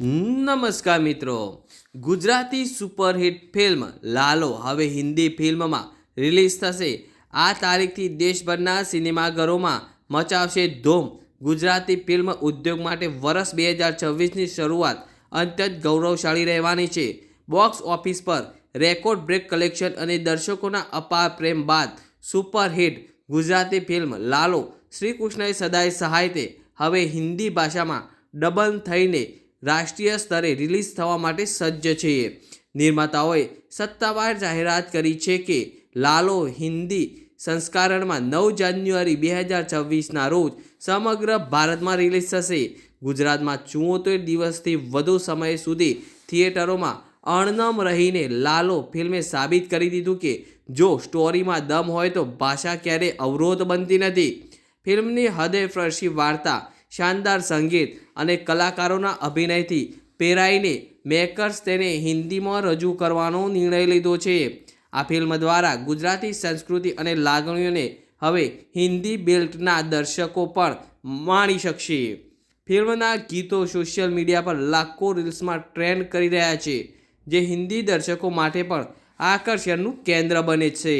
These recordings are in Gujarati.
નમસ્કાર મિત્રો. ગુજરાતી સુપરહિટ ફિલ્મ લાલો હવે હિન્દી ફિલ્મમાં રિલીઝ થશે. આ તારીખથી દેશભરના સિનેમાઘરોમાં મચાવશે ધૂમ. ગુજરાતી ફિલ્મ ઉદ્યોગ માટે વર્ષ બે હજાર છવ્વીસની શરૂઆત અત્યંત ગૌરવશાળી રહેવાની છે. બોક્સ ઓફિસ પર રેકોર્ડ બ્રેક કલેક્શન અને દર્શકોના અપાર પ્રેમ બાદ સુપરહિટ ગુજરાતી ફિલ્મ લાલો શ્રીકૃષ્ણએ સદાય સહાયતે હવે હિન્દી ભાષામાં ડબલ થઈને રાષ્ટ્રીય સ્તરે રિલીઝ થવા માટે સજ્જ છે. નિર્માતાઓએ સત્તાવાર જાહેરાત કરી છે કે લાલો હિન્દી સંસ્કરણમાં નવ જાન્યુઆરી બે હજાર છવ્વીસના રોજ સમગ્ર ભારતમાં રિલીઝ થશે. ગુજરાતમાં ચુંવોતેર દિવસથી વધુ સમય સુધી થિયેટરોમાં અણનમ રહીને લાલો ફિલ્મે સાબિત કરી દીધું કે જો સ્ટોરીમાં દમ હોય તો ભાષા ક્યારેય અવરોધ બનતી નથી. ફિલ્મની હૃદયસ્પર્શી વાર્તા શાનદાર સંગીત અને કલાકારોના અભિનયથી પેરાઈને મેકર્સ તેને હિન્દીમાં રજૂ કરવાનો નિર્ણય લીધો છે. આ ફિલ્મ દ્વારા ગુજરાતી સંસ્કૃતિ અને લાગણીઓને હવે હિન્દી બેલ્ટના દર્શકો પણ માણી શકશે. ફિલ્મના ગીતો સોશિયલ મીડિયા પર લાખો રીલ્સમાં ટ્રેન્ડ કરી રહ્યા છે, જે હિન્દી દર્શકો માટે પણ આકર્ષણનું કેન્દ્ર બને છે.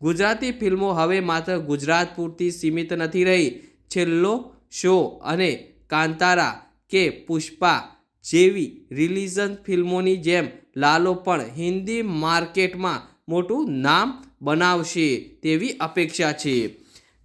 ગુજરાતી ફિલ્મો હવે માત્ર ગુજરાત પૂરતી સીમિત નથી રહી, છેલ્લો શો અને કાંતારા કે પુષ્પા જેવી રિલીઝન ફિલ્મોની જેમ લાલો પણ હિન્દી માર્કેટમાં મોટું નામ બનાવશે તેવી અપેક્ષા છે.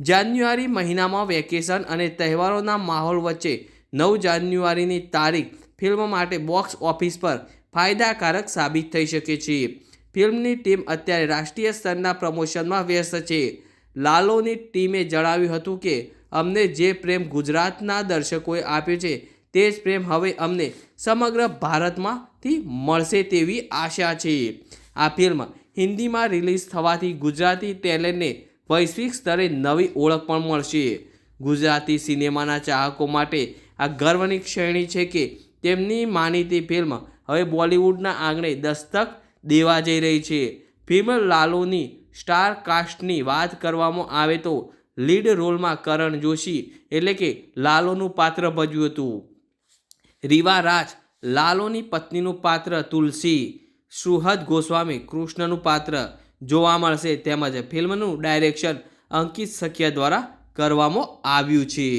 જાન્યુઆરી મહિનામાં વેકેશન અને તહેવારોના માહોલ વચ્ચે નવ જાન્યુઆરીની તારીખ ફિલ્મ માટે બોક્સ ઓફિસ પર ફાયદાકારક સાબિત થઈ શકે છે. ફિલ્મની ટીમ અત્યારે રાષ્ટ્રીય સ્તરના પ્રમોશનમાં વ્યસ્ત છે. લાલોની ટીમે જણાવ્યું હતું કે, અમને જે પ્રેમ ગુજરાતના દર્શકોએ આપ્યો છે, તે જ પ્રેમ હવે અમને સમગ્ર ભારતમાંથી મળશે તેવી આશા છે. આ ફિલ્મ હિન્દીમાં રિલીઝ થવાથી ગુજરાતી ટેલેન્ટને વૈશ્વિક સ્તરે નવી ઓળખ પણ મળશે. ગુજરાતી સિનેમાના ચાહકો માટે આ ગર્વની ક્ષણી છે કે, તેમની માનીતી ફિલ્મ હવે બોલિવૂડના આંગણે દસ્તક દેવા જઈ રહી છે. ફિલ્મ લાલોની સ્ટાર કાસ્ટની વાત કરવામાં આવે તો લીડ રોલમાં કરણ જોશી એટલે કે લાલોનું પાત્ર ભજવ્યું હતું. રીવા રાજ, લાલોની પત્નીનું પાત્ર તુલસી, સુહદ ગોસ્વામી કૃષ્ણનું પાત્ર જોવા મળશે તેમજ ફિલ્મનું ડાયરેક્શન અંકિત સખિયા દ્વારા કરવામાં આવ્યું છે.